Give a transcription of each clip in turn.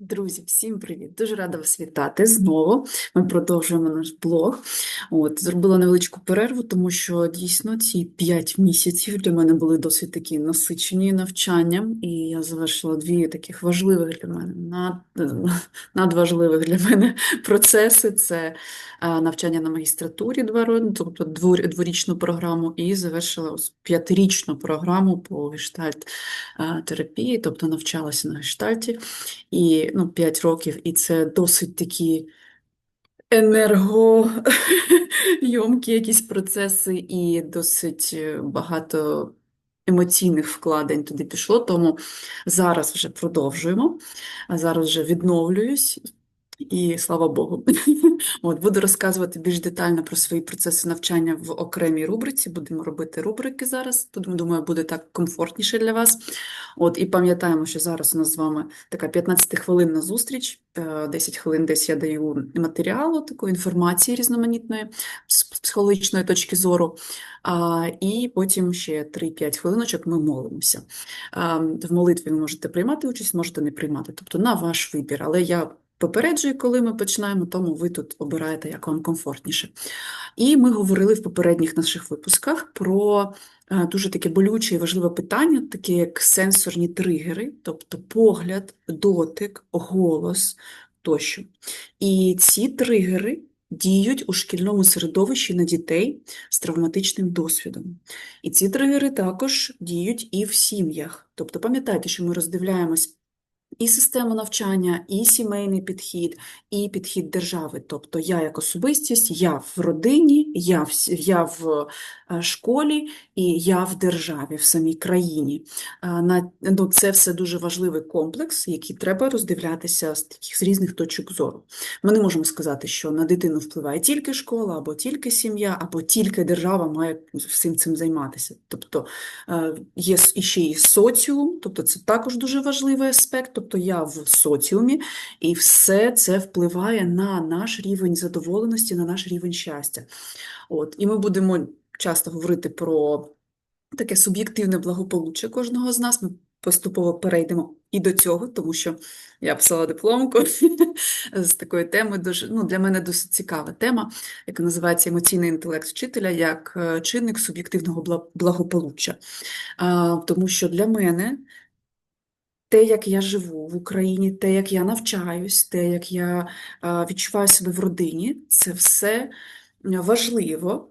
Друзі, всім привіт! Дуже рада вас вітати знову. Ми продовжуємо наш блог. От, зробила невеличку перерву, тому що дійсно ці 5 місяців для мене були досить такі насичені навчанням, і я завершила дві таких важливих для мене, над, надважливих для мене процеси. Це е, навчання на магістратурі два роки, тобто двор- дворічну програму, і завершила п'ятирічну програму по гештальт е, терапії, тобто навчалася на гештальті і ну, 5 років, і це досить такі енергойомкі якісь процеси, і досить е, багато емоційних вкладень туди пішло. Тому зараз вже продовжуємо, а зараз вже відновлююсь. І слава Богу. От, буду розказувати більш детально про свої процеси навчання в окремій рубриці. Будемо робити рубрики зараз. Тут, думаю, буде так комфортніше для вас. От, і пам'ятаємо, що зараз у нас з вами така 15-хвилинна зустріч. Е, 10 хвилин десь я даю матеріалу, такої інформації різноманітної з психологічної точки зору. А, і потім ще 3-5 хвилиночок ми молимося. А, в молитві ви можете приймати участь, можете не приймати, тобто на ваш вибір. Але я попереджую, коли ми починаємо, тому ви тут обираєте, як вам комфортніше. І ми говорили в попередніх наших випусках про е, дуже таке болюче і важливе питання, таке як сенсорні тригери, тобто погляд, дотик, голос тощо. І ці тригери діють у шкільному середовищі на дітей з травматичним досвідом. І ці тригери також діють і в сім'ях. Тобто пам'ятайте, що ми роздивляємось і систему навчання, і сімейний підхід, і підхід держави. Тобто я як особистість, я в родині, я в, я в е, школі і я в державі, в самій країні. Е, На, ну, це все дуже важливий комплекс, який треба роздивлятися з таких з різних точок зору. Ми не можемо сказати, що на дитину впливає тільки школа, або тільки сім'я, або тільки держава має всім цим займатися. Тобто Е, Є іще і соціум, тобто це також дуже важливий аспект, тобто я в соціумі, і все це впливає на наш рівень задоволеності, на наш рівень щастя. От, і ми будемо часто говорити про таке суб'єктивне благополуччя кожного з нас. Ми поступово перейдемо і до цього, тому що я писала дипломку з такої теми, дуже, ну, для мене досить цікава тема, яка називається емоційний інтелект вчителя як е, чинник суб'єктивного благополуччя. Тому що для мене те, як я живу в Україні, те, як я навчаюсь, те, як я відчуваю себе в родині, це все важливо.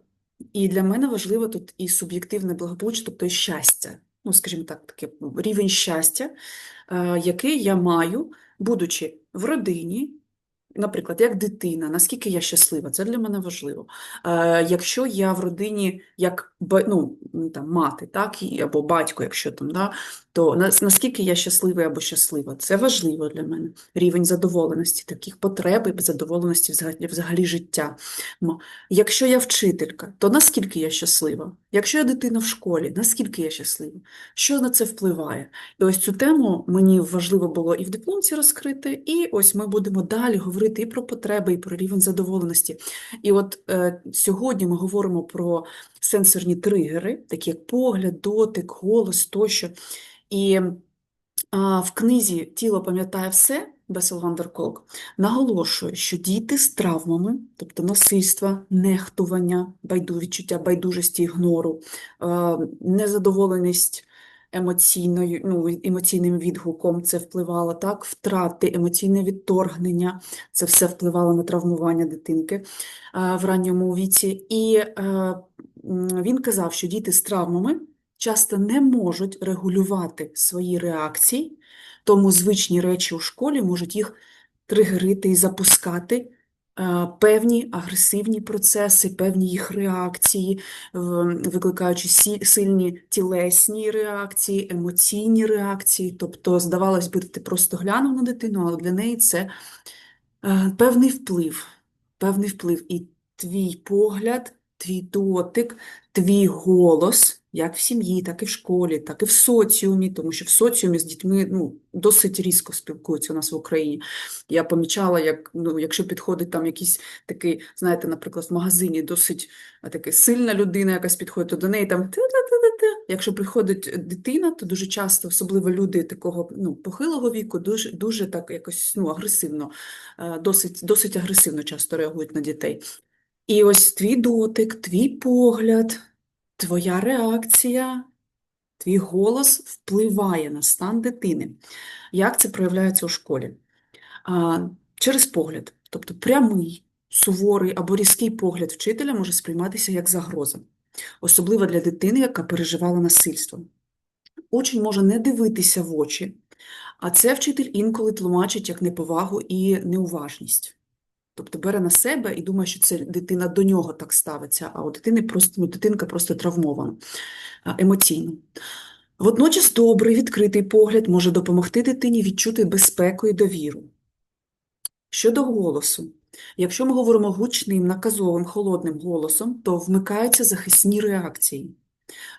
І для мене важливо тут і суб'єктивне благополуччя, тобто і щастя. Ну, скажімо так, таке рівень щастя, який я маю, будучи в родині, Наприклад, як дитина, наскільки я щаслива, це для мене важливо. Е, якщо я в родині як ну, там, мати, так, або батько, якщо там, да, то наскільки я щасливий або щаслива, це важливо для мене. Рівень задоволеності, таких потреб і задоволеності взагалі, взагалі життя. Якщо я вчителька, то наскільки я щаслива? Якщо я дитина в школі, наскільки я щаслива? Що на це впливає? І ось цю тему мені важливо було і в дипломці розкрити, і ось ми будемо далі говорити і про потреби, і про рівень задоволеності. І от е, сьогодні ми говоримо про сенсорні тригери, такі як погляд, дотик, голос тощо. І а, в книзі Тіло пам'ятає все Бесел Вандерколк наголошує, що діти з травмами, тобто насильства, нехтування, відчуття байдужості, ігнору, е, незадоволеність емоційною, ну, емоційним відгуком це впливало, так, втрати, емоційне відторгнення, це все впливало на травмування дитинки е, в ранньому віці. І е, він казав, що діти з травмами часто не можуть регулювати свої реакції, тому звичні речі у школі можуть їх тригерити і запускати певні агресивні процеси, певні їх реакції, викликаючи сильні тілесні реакції, емоційні реакції. Тобто, здавалось би, ти просто глянув на дитину, але для неї це е, певний вплив, певний вплив. І твій погляд, твій дотик, твій голос, як в сім'ї, так і в школі, так і в соціумі, тому що в соціумі з дітьми ну, досить різко спілкуються у нас в Україні. Я помічала, як ну, якщо підходить там якийсь такий, знаєте, наприклад, в магазині досить така сильна людина, якась підходить, до неї там ти-ти-ти-ти-ти. Якщо приходить дитина, то дуже часто, особливо люди такого ну, похилого віку, дуже, дуже так якось ну, агресивно, е, досить, досить агресивно часто реагують на дітей. І ось твій дотик, твій погляд, твоя реакція, твій голос впливає на стан дитини. Як це проявляється у школі? А, Через погляд, тобто прямий, суворий або різкий погляд вчителя може сприйматися як загроза, особливо для дитини, яка переживала насильство. Учень може не дивитися в очі, а це вчитель інколи тлумачить як неповагу і неуважність. Тобто бере на себе і думає, що це дитина до нього так ставиться, а у дитини просто, ну, дитинка просто травмована емоційно. Водночас добрий відкритий погляд може допомогти дитині відчути безпеку і довіру. Щодо голосу, якщо ми говоримо гучним, наказовим, холодним голосом, то вмикаються захисні реакції,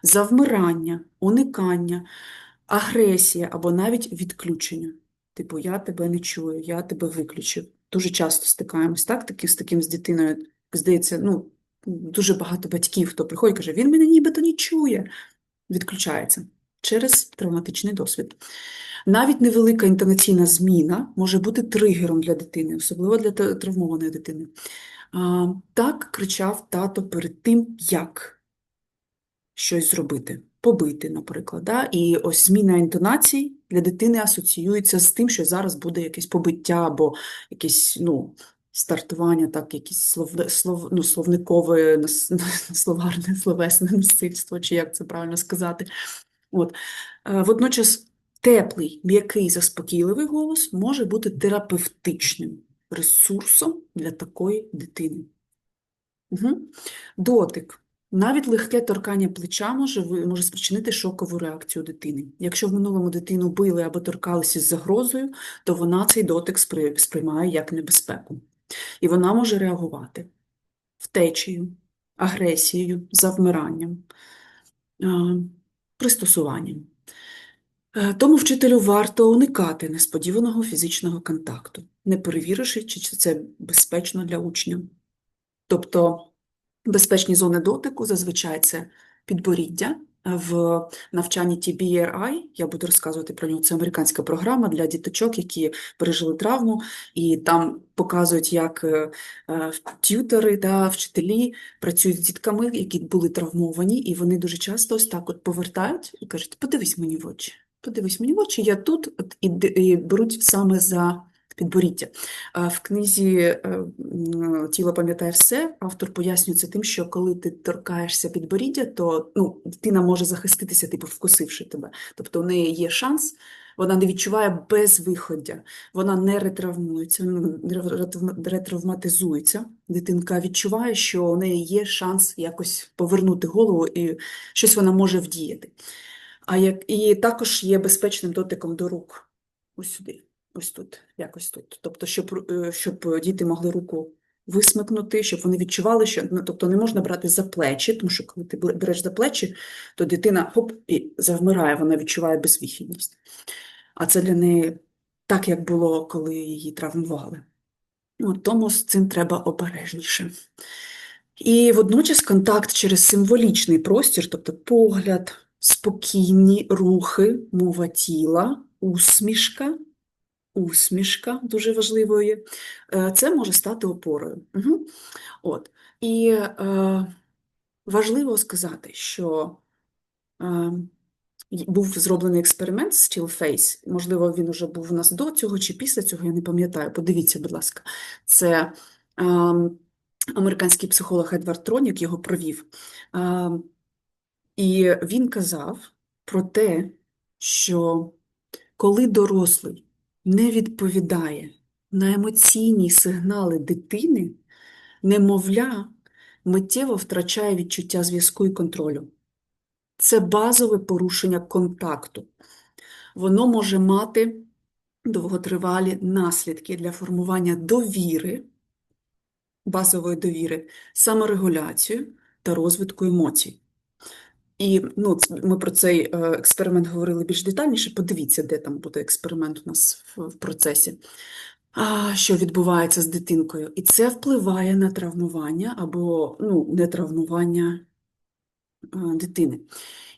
завмирання, уникання, агресія або навіть відключення. Типу, я тебе не чую, я тебе виключив. Дуже часто стикаємось так, таки, з таким з дитиною. Здається, ну, дуже багато батьків, хто приходить і каже, він мене нібито не чує, відключається через травматичний досвід. Навіть невелика інтонаційна зміна може бути тригером для дитини, особливо для травмованої дитини. А, Так кричав тато перед тим, як щось зробити, побити, наприклад. Да? І ось зміна інтонацій для дитини асоціюється з тим, що зараз буде якесь побиття або якесь ну, стартування, так, якесь слов, слов, ну, словникове, словарне, словесне насильство, чи як це правильно сказати. От. Водночас теплий, м'який, заспокійливий голос може бути терапевтичним ресурсом для такої дитини. Угу. Дотик. Навіть легке торкання плеча може може спричинити шокову реакцію дитини. Якщо в минулому дитину били або торкалися з загрозою, то вона цей дотик сприймає як небезпеку. І вона може реагувати втечею, агресією, завмиранням, пристосуванням. Е, тому вчителю варто уникати несподіваного фізичного контакту, не перевіривши, чи це безпечно для учня. Тобто Безпечні зони дотику зазвичай це підборіддя. В навчанні TBRI, я буду розказувати про нього, це американська програма для діточок, які пережили травму, і там показують, як е, е, тютери, да, вчителі працюють з дітками, які були травмовані, і вони дуже часто ось так от повертають і кажуть, подивись мені в очі, подивись мені в очі, я тут от, і беруть саме за підборіддя. В книзі е, Тіло пам'ятає все, автор пояснює це тим, що коли ти торкаєшся підборіддя, то ну, дитина може захиститися, типу вкусивши тебе. Тобто у неї є шанс. Вона не відчуває безвиходя, вона не ретравмується, не ретравматизується. Дитинка відчуває, що у неї є шанс якось повернути голову і щось вона може вдіяти. А як і також є безпечним дотиком до рук. Ось сюди ось тут, якось тут. Тобто, щоб е, щоб діти могли руку висмикнути, щоб вони відчували, що ну, тобто не можна брати за плечі, тому що коли ти береш за плечі, то дитина хоп і завмирає, вона відчуває безвихідність. А це для неї так, як було, коли її травмували. Ну, Тому з цим треба обережніше. І водночас контакт через символічний простір, тобто погляд, спокійні рухи, мова тіла, усмішка усмішка дуже важливою, е, це може стати опорою. Угу. От. І е, важливо сказати, що е, був зроблений експеримент з Face, можливо, він вже був у нас до цього чи після цього, я не пам'ятаю. Подивіться, будь ласка, це е, американський психолог Едвард Тронік його провів. Е, і він казав про те, що коли дорослий не відповідає на емоційні сигнали дитини, немовля миттєво втрачає відчуття зв'язку і контролю. Це базове порушення контакту. Воно може мати довготривалі наслідки для формування довіри, базової довіри, саморегуляцію та розвитку емоцій. І ну, ми про цей е, експеримент говорили більш детальніше. Подивіться, де там буде експеримент у нас в, процесі, що відбувається з дитинкою. І це впливає на травмування або ну, не травмування е, дитини.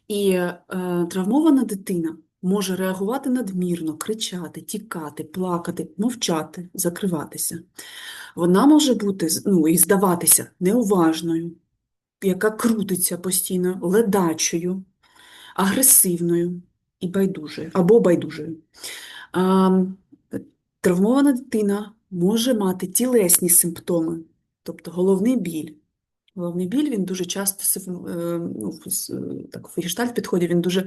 І е, травмована дитина може реагувати надмірно, кричати, тікати, плакати, мовчати, закриватися. Вона може бути ну, і здаватися неуважною, яка крутиться постійно, ледачою, агресивною і байдужою або байдужою. А, травмована дитина може мати тілесні симптоми, тобто головний біль. Головний біль він дуже часто е, ну, е, так, в гештальт підході він дуже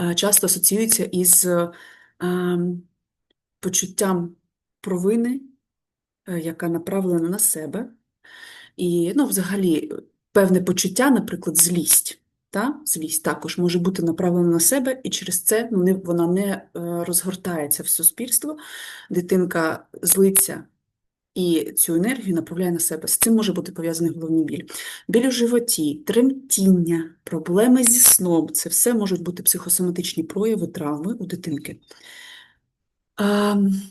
е, часто асоціюється із ем, почуттям провини, яка направлена на себе. І, ну, взагалі, певне почуття, наприклад, злість. Та? Злість також може бути направлена на себе, і через це ну, не, вона не е, розгортається в суспільство. Дитинка злиться і цю енергію направляє на себе. З цим може бути пов'язаний головний біль. Біль у животі, тремтіння, проблеми зі сном це все можуть бути психосоматичні прояви травми у дитинки. Ем,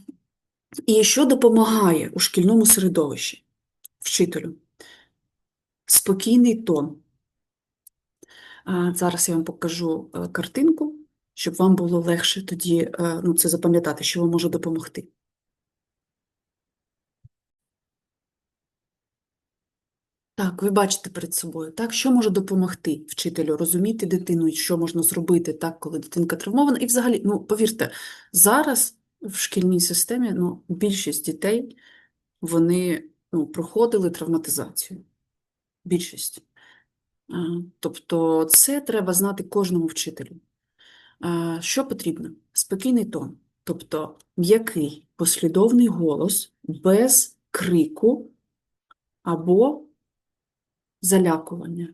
І що допомагає у шкільному середовищі вчителю? Спокійний тон. Зараз я вам покажу е, картинку, щоб вам було легше тоді е, ну, це запам'ятати, що вам може допомогти. Так, ви бачите перед собою, так, що може допомогти вчителю розуміти дитину, і що можна зробити так, коли дитинка травмована. І взагалі, ну, повірте, зараз в шкільній системі ну, більшість дітей вони ну, проходили травматизацію. Більшість. Тобто це треба знати кожному вчителю. Що потрібно? Спокійний тон, тобто м'який послідовний голос без крику або залякування.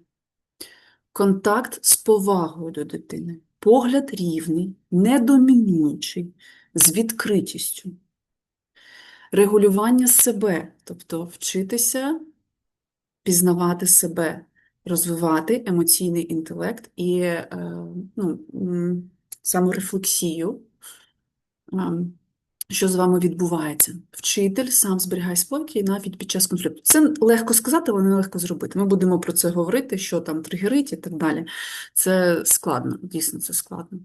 Контакт з повагою до дитини, погляд рівний, недомінуючий, з відкритістю. Регулювання себе, тобто вчитися пізнавати себе, розвивати емоційний інтелект і е, ну, саморефлексію, що з вами відбувається. Вчитель сам зберігає спокій навіть під час конфлікту. Це легко сказати, але не легко зробити. Ми будемо про це говорити, що там тригерить і так далі. Це складно, дійсно це складно.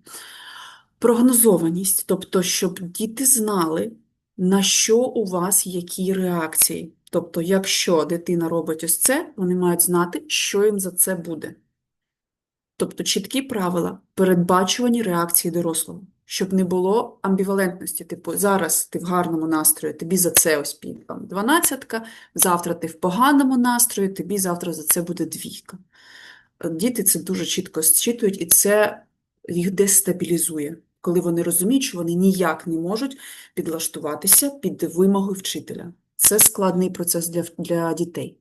Прогнозованість, тобто, щоб діти знали, на що у вас які реакції. Тобто, якщо дитина робить ось це, вони мають знати, що їм за це буде. Тобто чіткі правила, передбачувані реакції дорослого, щоб не було амбівалентності. Типу, зараз ти в гарному настрої, тобі за це ось піде дванадцятка, завтра ти в поганому настрої, тобі завтра за це буде двійка. Діти це дуже чітко зчитують, і це їх дестабілізує, коли вони розуміють, що вони ніяк не можуть підлаштуватися під вимоги вчителя. Це складний процес для, для дітей.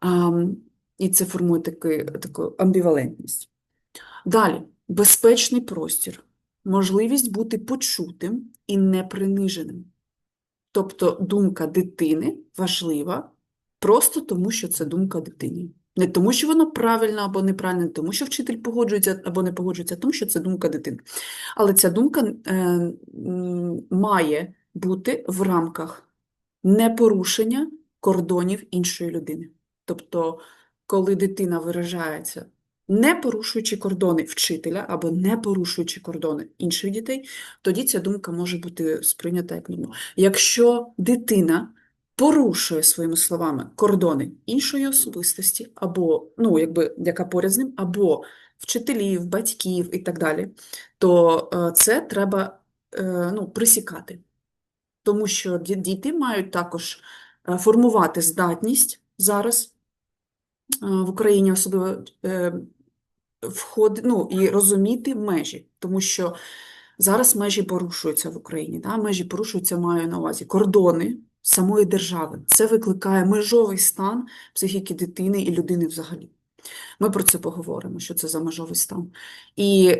Ам, і це формує таки, таку амбівалентність. Далі, безпечний простір, можливість бути почутим і неприниженим. Тобто думка дитини важлива просто тому, що це думка дитини. Не тому, що воно правильно або неправильно, не тому, що вчитель погоджується або не погоджується, а тому, що це думка дитини. Але ця думка е, має бути в рамках непорушення кордонів іншої людини. Тобто, коли дитина виражається, не порушуючи кордони вчителя або не порушуючи кордони інших дітей, тоді ця думка може бути сприйнята як норма. Якщо дитина порушує своїми словами кордони іншої особистості, або, ну, якби, яка поряд з ним, або вчителів, батьків і так далі, то е, це треба е, ну, присікати. Тому що ді- діти мають також е, формувати здатність зараз е, в Україні особливо е, вход, ну, і розуміти межі, тому що зараз межі порушуються в Україні. Да? Межі порушуються, маю на увазі, кордони самої держави. Це викликає межовий стан психіки дитини і людини взагалі. Ми про це поговоримо, що це за межовий стан. І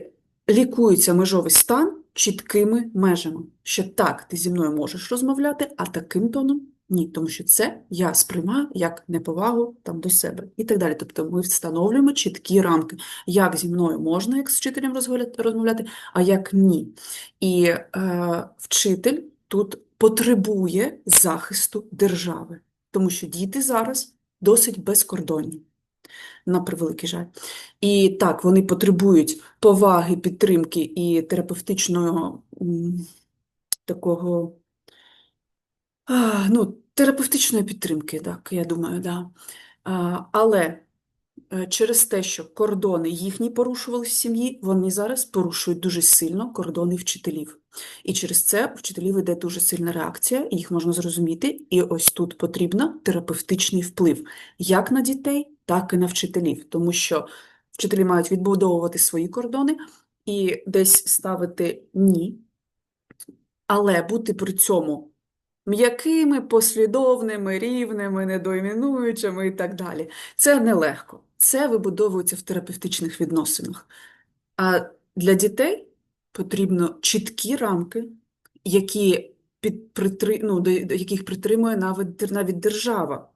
лікується межовий стан чіткими межами, що так, ти зі мною можеш розмовляти, а таким тоном Ні, тому що це я сприймаю як неповагу там, до себе і так далі. Тобто ми встановлюємо чіткі рамки, як зі мною можна як з вчителем розмовляти, а як ні. І е, вчитель тут потребує захисту держави, тому що діти зараз досить безкордонні, на превеликий жаль. І так, вони потребують поваги, підтримки і терапевтичного такого. Ну, терапевтичної підтримки, так, я думаю, да. Але через те, що кордони їхні порушували в сім'ї, вони зараз порушують дуже сильно кордони вчителів. І через це у вчителів йде дуже сильна реакція, їх можна зрозуміти. І ось тут потрібен терапевтичний вплив як на дітей, так і на вчителів, тому що вчителі мають відбудовувати свої кордони і десь ставити ні, але бути при цьому м'якими, послідовними, рівними, недоімінуючими і так далі. Це нелегко. Це вибудовується в терапевтичних відносинах. А для дітей потрібно чіткі рамки, які під, притри, ну, до, яких притримує навіть, навіть держава.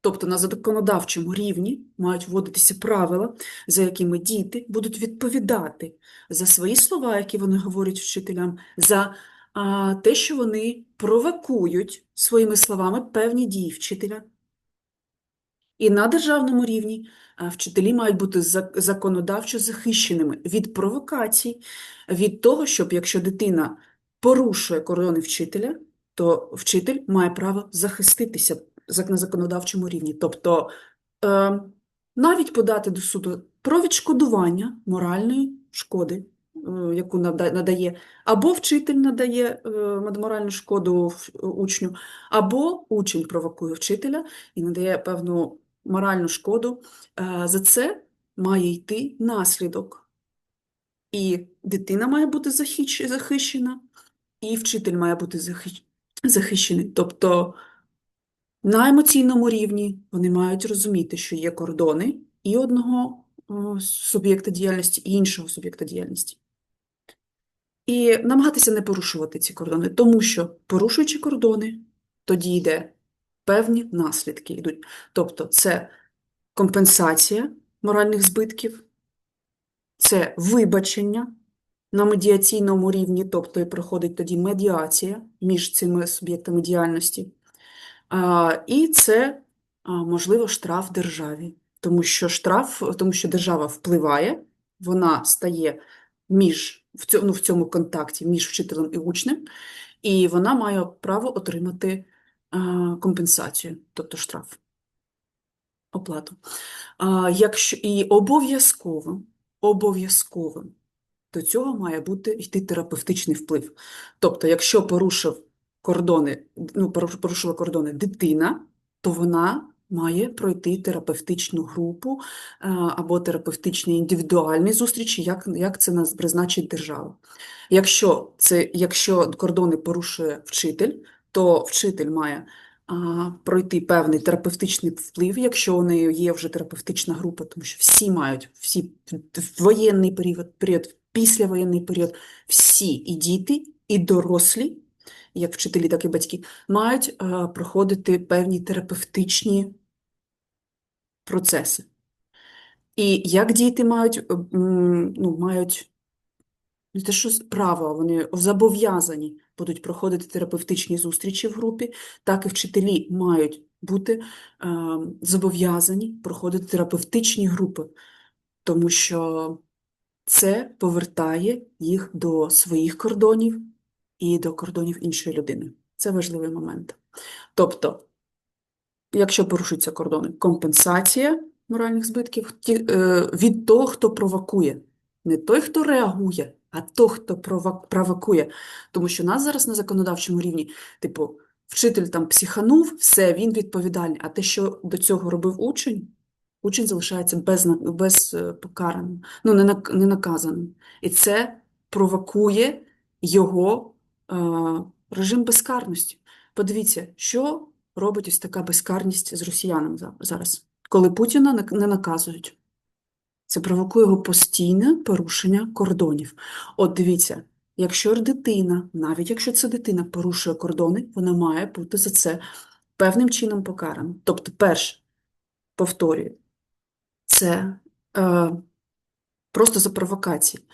Тобто на законодавчому рівні мають вводитися правила, за якими діти будуть відповідати за свої слова, які вони говорять вчителям, за те, що вони провокують своїми словами певні дії вчителя. І на державному рівні вчителі мають бути законодавчо захищеними від провокацій, від того, щоб якщо дитина порушує кордони вчителя, то вчитель має право захиститися на законодавчому рівні. Тобто е, навіть подати до суду про відшкодування моральної шкоди, яку надає, або вчитель надає е, моральну шкоду учню, або учень провокує вчителя і надає певну моральну шкоду. Е, За це має йти наслідок. І дитина має бути захищена, і вчитель має бути захищений. Тобто на емоційному рівні вони мають розуміти, що є кордони і одного суб'єкта діяльності, і іншого суб'єкта діяльності. І намагатися не порушувати ці кордони, тому що, порушуючи кордони, тоді йде певні наслідки йдуть. Тобто це компенсація моральних збитків, це вибачення на медіаційному рівні, тобто і проходить тоді медіація між цими суб'єктами діяльності. І це, можливо, штраф державі, тому що штраф, тому що держава впливає, вона стає між в цьому, ну, в цьому контакті між вчителем і учнем, і вона має право отримати а, компенсацію, тобто штраф, оплату. Якщо, і обов'язково, обов'язково до цього має бути йти терапевтичний вплив. Тобто, якщо порушив кордони, ну, порушила кордони дитина, то вона має пройти терапевтичну групу е, або терапевтичні індивідуальні зустрічі, як, як це нас призначить держава. Якщо, це, якщо кордони порушує вчитель, то вчитель має пройти певний терапевтичний вплив, якщо у неї є вже терапевтична група, тому що всі мають, всі в воєнний період, період, післявоєнний період, всі і діти, і дорослі, як вчителі, так і батьки, мають е, проходити певні терапевтичні процеси. І як діти мають, е, ну, мають не те, що право, вони зобов'язані будуть проходити терапевтичні зустрічі в групі, так і вчителі мають бути е, зобов'язані проходити терапевтичні групи, тому що це повертає їх до своїх кордонів і до кордонів іншої людини. Це важливий момент. Тобто, якщо порушуються кордони, компенсація моральних збитків е, від того, хто провокує. Не той, хто реагує, а той, хто провокує. Тому що нас зараз на законодавчому рівні, типу, вчитель там психанув, все, він відповідальний. А те, що до цього робив учень, учень залишається без, без е, покараним, ну, не, нак- не наказаним. І це провокує його е, режим безкарності. Подивіться, що робить ось така безкарність з росіянами зараз, коли Путіна не- наказують. Це провокує його постійне порушення кордонів. От дивіться, якщо дитина, навіть якщо це дитина порушує кордони, вона має бути за це певним чином покарано. Тобто, перше, повторюю, це е, просто за провокації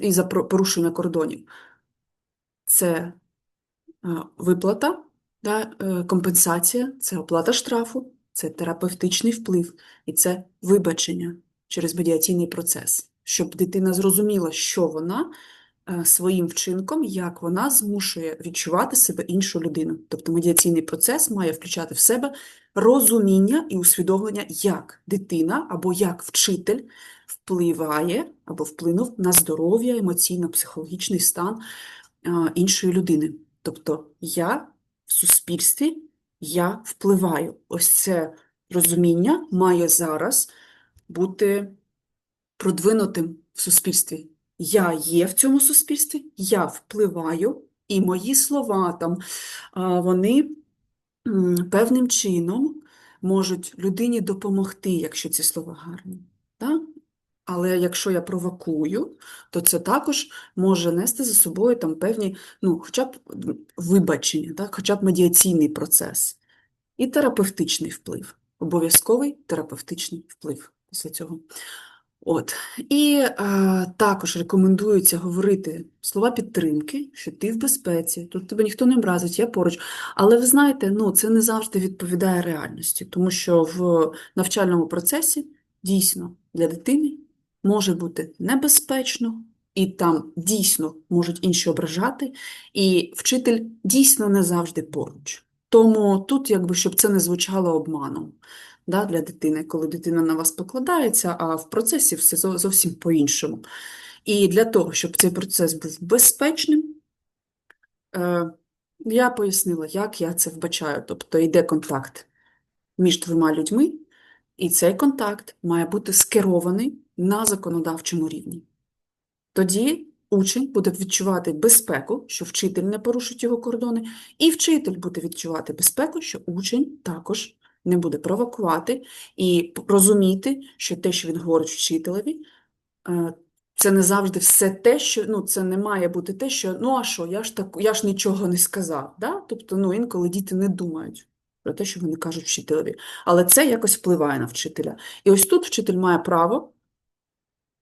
і за порушення кордонів. Це е, виплата, да, е, компенсація, це оплата штрафу, це терапевтичний вплив і це вибачення через медіаційний процес, щоб дитина зрозуміла, що вона е, своїм вчинком, як вона змушує відчувати себе іншу людину. Тобто медіаційний процес має включати в себе розуміння і усвідомлення, як дитина або як вчитель впливає або вплинув на здоров'я, емоційно-психологічний стан іншої людини. Тобто я в суспільстві, я впливаю. Ось це розуміння має зараз бути продвинутим в суспільстві. Я є в цьому суспільстві, я впливаю, і мої слова там, вони певним чином можуть людині допомогти, якщо ці слова гарні. Але якщо я провокую, то це також може нести за собою там певні, ну, хоча б вибачення, так? Хоча б медіаційний процес і терапевтичний вплив. Обов'язковий терапевтичний вплив після цього. От. І е, також рекомендується говорити слова підтримки, що ти в безпеці, тут тебе ніхто не образить, я поруч. Але ви знаєте, ну, це не завжди відповідає реальності, тому що в навчальному процесі дійсно для дитини може бути небезпечно, і там дійсно можуть інші ображати, і вчитель дійсно не завжди поруч. Тому тут, якби, щоб це не звучало обманом да, для дитини, коли дитина на вас покладається, а в процесі все зовсім по-іншому. І для того, щоб цей процес був безпечним, е, я пояснила, як я це вбачаю. Тобто йде контакт між двома людьми, і цей контакт має бути скерований на законодавчому рівні. Тоді учень буде відчувати безпеку, що вчитель не порушить його кордони, і вчитель буде відчувати безпеку, що учень також не буде провокувати і розуміти, що те, що він говорить вчителеві, е, це не завжди все те, що ну, це не має бути те, що ну а що, я ж так, я ж нічого не сказав. Да? Тобто, ну, інколи діти не думають про те, що вони кажуть вчителеві. Але це якось впливає на вчителя. І ось тут вчитель має право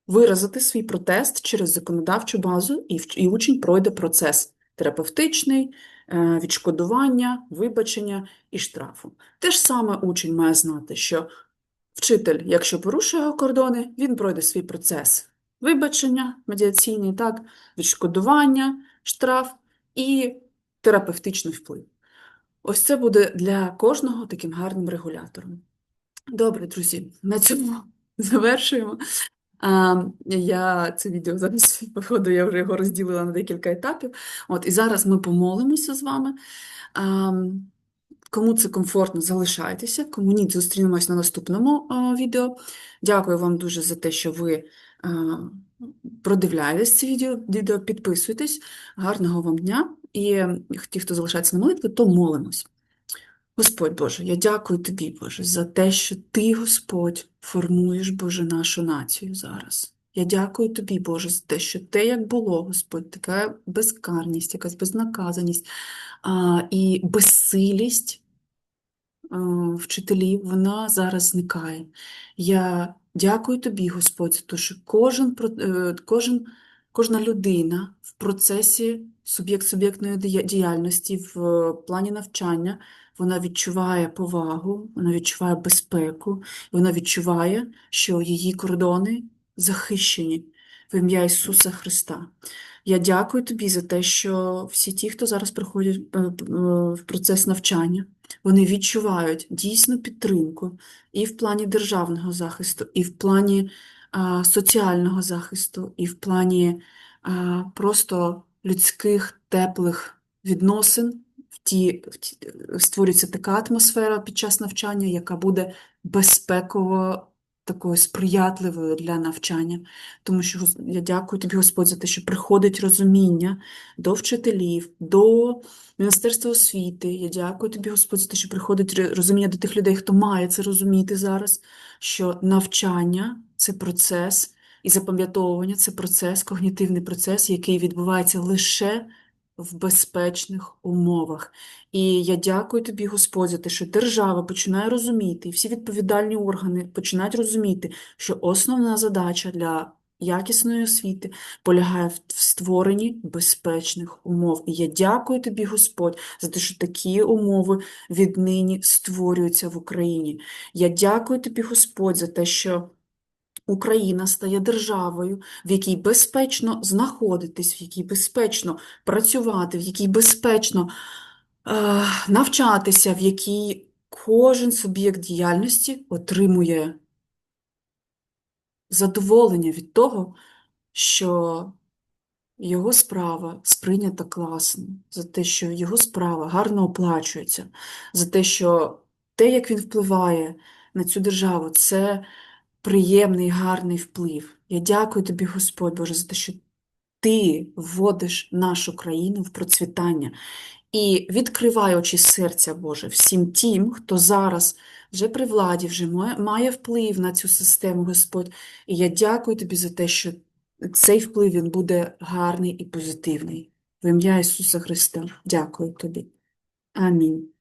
виразити свій протест через законодавчу базу, і, учень пройде процес терапевтичний, е, відшкодування, вибачення і штрафу. Те ж саме учень має знати, що вчитель, якщо порушує його кордони, він пройде свій процес вибачення медіаційний, так, відшкодування, штраф і терапевтичний вплив. Ось це буде для кожного таким гарним регулятором. Добре, друзі, на цьому завершуємо. Я це відео зараз, походу, я вже його розділила на декілька етапів. От, і зараз ми помолимося з вами. Кому це комфортно, залишайтеся. Кому ні, зустрінемось на наступному відео. Дякую вам дуже за те, що ви а, продивляєтесь це відео, відео, підписуйтесь. Гарного вам дня. І ті, хто залишається на молитві, то молимось. Господь Боже, я дякую Тобі, Боже, за те, що Ти, Господь, формуєш, Боже, нашу націю зараз. Я дякую Тобі, Боже, за те, що те, як було, Господь, така безкарність, якась безнаказаність а, і безсилість а, вчителів, вона зараз зникає. Я дякую Тобі, Господь, за те, що кожен, е, кожен, кожна людина в процесі суб'єкт-суб'єктної діяльності, в е, плані навчання, вона відчуває повагу, вона відчуває безпеку, вона відчуває, що її кордони захищені в ім'я Ісуса Христа. Я дякую тобі за те, що всі ті, хто зараз приходять е, е, в процес навчання, вони відчувають дійсну підтримку і в плані державного захисту, і в плані соціального захисту, і в плані просто людських теплих відносин. В ті, в ті, створюється така атмосфера під час навчання, яка буде безпеково такою сприятливою для навчання. Тому що я дякую тобі, Господь, за те, що приходить розуміння до вчителів, до Міністерства освіти. Я дякую тобі, Господь, за те, що приходить розуміння до тих людей, хто має це розуміти зараз, що навчання це процес, і запам'ятовування це процес, когнітивний процес, який відбувається лише в безпечних умовах. І я дякую тобі, Господь, за те, що держава починає розуміти, і всі відповідальні органи починають розуміти, що основна задача для якісної освіти полягає в створенні безпечних умов. І я дякую тобі, Господь, за те, що такі умови віднині створюються в Україні. Я дякую тобі, Господь, за те, що Україна стає державою, в якій безпечно знаходитись, в якій безпечно працювати, в якій безпечно е, навчатися, в якій кожен суб'єкт діяльності отримує задоволення від того, що його справа сприйнята класно, за те, що його справа гарно оплачується, за те, що те, як він впливає на цю державу, це приємний, гарний вплив. Я дякую тобі, Господь Боже, за те, що ти вводиш нашу країну в процвітання і відкривай очі серця Боже всім тим, хто зараз вже при владі, вже має- вплив на цю систему, Господь. І я дякую тобі за те, що цей вплив він буде гарний і позитивний. В ім'я Ісуса Христа. Дякую тобі. Амінь.